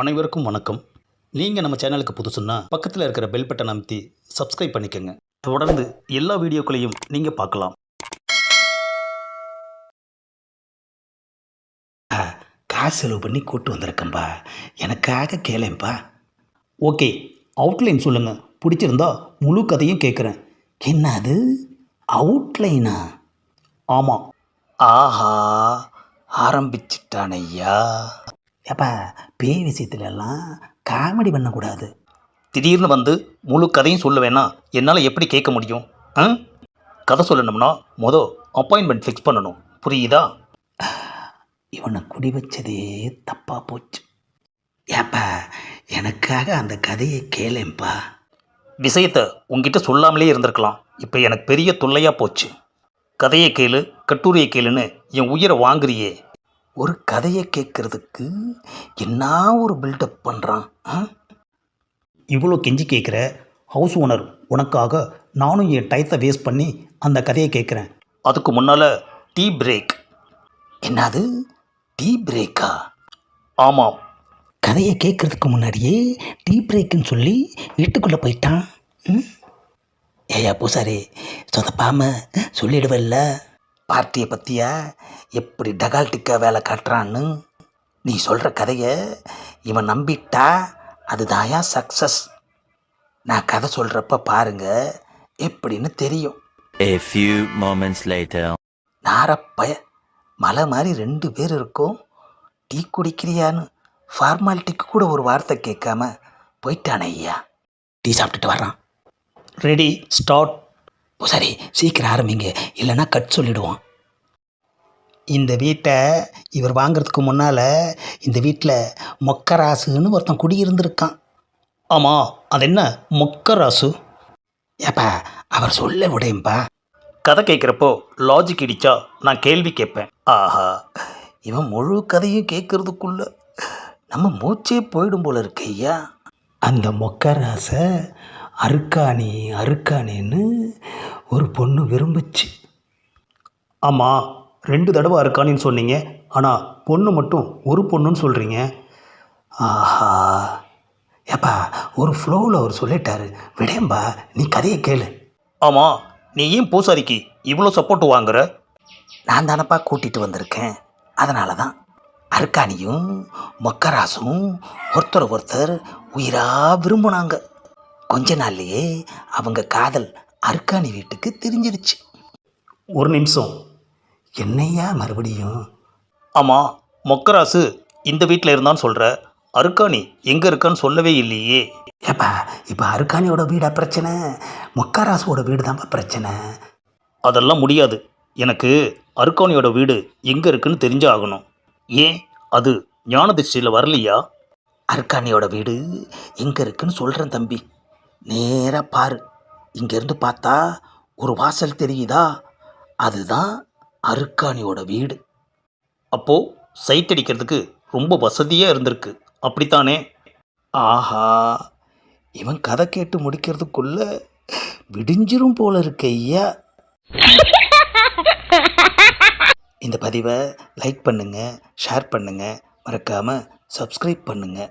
அனைவருக்கும் வணக்கம். நீங்கள் நம்ம சேனலுக்கு புதுசுன்னா பக்கத்தில் இருக்கிற பெல் பட்டன் அமைத்தி சப்ஸ்கிரைப் பண்ணிக்கோங்க. தொடர்ந்து எல்லா வீடியோக்களையும் நீங்கள் பார்க்கலாம். காசு செலவு பண்ணி கூட்டு வந்திருக்கேன்பா. எனக்காக கேளேன்பா. ஓகே அவுட்லைன் சொல்லுங்கள் பிடிச்சிருந்தா முழு கதையும் கேட்குறேன் என்ன அது? அவுட்லைனா ஆமாம் ஆஹா ஆரம்பிச்சிட்டானையா ஏப்பா பேய் விஷயத்துல எல்லாம் காமெடி பண்ணக்கூடாது. திடீர்னு வந்து முழு கதையும் சொல்ல வேணா என்னால் எப்படி கேட்க முடியும்? ஆ? கதை சொல்லணும்னா மொதல் அப்பாயின்மெண்ட் ஃபிக்ஸ் பண்ணணும். புரியுதா? இவனை குடி வச்சதே தப்பாக போச்சு. ஏப்பா எனக்காக அந்த கதையை கேளேன்பா விஷயத்தை உங்ககிட்ட சொல்லாமலே இருந்திருக்கலாம். இப்போ எனக்கு பெரிய தொல்லையாக போச்சு. கதையை கேளு கட்டுரையை கேளுன்னு என் உயிரை வாங்குறியே. ஒரு கதையை கேட்கறதுக்கு என்ன ஒரு பில்டப் பண்ணுறான் இவ்வளோ கெஞ்சி கேட்குற ஹவுஸ் ஓனர் உனக்காக நானும் என் டயத்தை வேஸ்ட் பண்ணி அந்த கதையை கேட்குறேன். அதுக்கு முன்னால் டீ பிரேக் என்னது? டீ பிரேக்கா ஆமாம். கதையை கேட்குறதுக்கு முன்னாடியே டீ பிரேக்குன்னு சொல்லி வீட்டுக்குள்ளே போயிட்டான் ம்? ஏயா பூசாரி சொதப்பாமல் சொல்லிடுவல்ல பார்ட்டியை பற்றியா எப்படி டகால்டிக்கா வேலை காட்டுறான்னு? நீ சொல்கிற கதையை இவன் நம்பிட்டா அதுதாயா சக்ஸஸ் நான் கதை சொல்கிறப்ப பாருங்க எப்படின்னு தெரியும். A few moments later. நாரப்பய மலை மாதிரி ரெண்டு பேர் இருக்கோம். டீ குடிக்கிறியான்னு ஃபார்மாலிட்டிக்கு கூட ஒரு வார்த்தை கேட்காம போயிட்டானே ஐயா. டீ சாப்பிட்டுட்டு வர்றான். ரெடி ஸ்டார்ட் ஓ சரி சீக்கிரம் ஆரம்பிங்க. இல்லைன்னா கட் சொல்லிடுவோம் இந்த வீட்டை இவர் வாங்குறதுக்கு முன்னால் இந்த வீட்டில் மொக்கராசுன்னு ஒருத்தன் குடியிருந்திருக்கான். ஆமாம் அது என்ன மொக்கராசு? ஏப்பா அவர் சொல்ல விடேன்பா கதை கேட்குறப்போ லாஜிக் இடிச்சா நான் கேள்வி கேட்பேன். ஆஹா இவன் முழு கதையும் கேட்குறதுக்குள்ள நம்ம மூச்சே போயிடும் போல இருக்கு ஐயா. அந்த மொக்கராசை அருக்காணி அருக்காணின்னு ஒரு பொண்ணு விரும்புச்சு. ஆமாம் ரெண்டு தடவை அருக்காணின்னு சொன்னீங்க. ஆனால் பொண்ணு மட்டும் ஒரு பொண்ணுன்னு சொல்கிறீங்க ஆஹா. ஏப்பா ஒரு ஃப்ளோவில் அவர் சொல்லிட்டாரு. விடேம்பா நீ கதையை கேளு. ஆமாம் நீ ஏன் பூசாரிக்கு இவ்வளோ சப்போர்ட் வாங்குற? நான் தானப்பா கூட்டிகிட்டு வந்திருக்கேன். அதனால தான் அர்க்கானியும் மொக்கராசும் ஒருத்தர் ஒருத்தர் உயிராக விரும்புனாங்க. கொஞ்ச நாள்லேயே அவங்க காதல் அர்க்கானி வீட்டுக்கு தெரிஞ்சிருச்சு. ஒரு நிமிஷம். என்னையா மறுபடியும்? ஆமாம் மொக்கராசு இந்த வீட்டில் இருந்தான்னு சொல்கிற அருக்காணி எங்கே இருக்கான்னு சொல்லவே இல்லையே. ஏப்பா இப்போ அருக்காணியோட வீடா பிரச்சனை? மொக்கராசுவோட வீடு தான்ப்பா பிரச்சனை. அதெல்லாம் முடியாது. எனக்கு அருக்காணியோட வீடு எங்கே இருக்குன்னு தெரிஞ்சு ஆகணும். ஏன்? அது ஞான திருஷ்டியில் வரலையா? அருக்காணியோட வீடு எங்கே இருக்குன்னு சொல்கிறேன் தம்பி. நேராக பாரு. இங்கேருந்து பார்த்தா ஒரு வாசல் தெரியுதா? அதுதான் அருக்காணியோட வீடு. அப்போது சைட் அடிக்கிறதுக்கு ரொம்ப வசதியாக இருந்திருக்கு. அப்படித்தானே? ஆஹா இவன் கதை கேட்டு முடிக்கிறதுக்குள்ள விடிஞ்சிரும் போல இருக்கு ஐயா. இந்த பதிவை லைக் பண்ணுங்கள் ஷேர் பண்ணுங்கள் மறக்காமல் சப்ஸ்கிரைப் பண்ணுங்கள்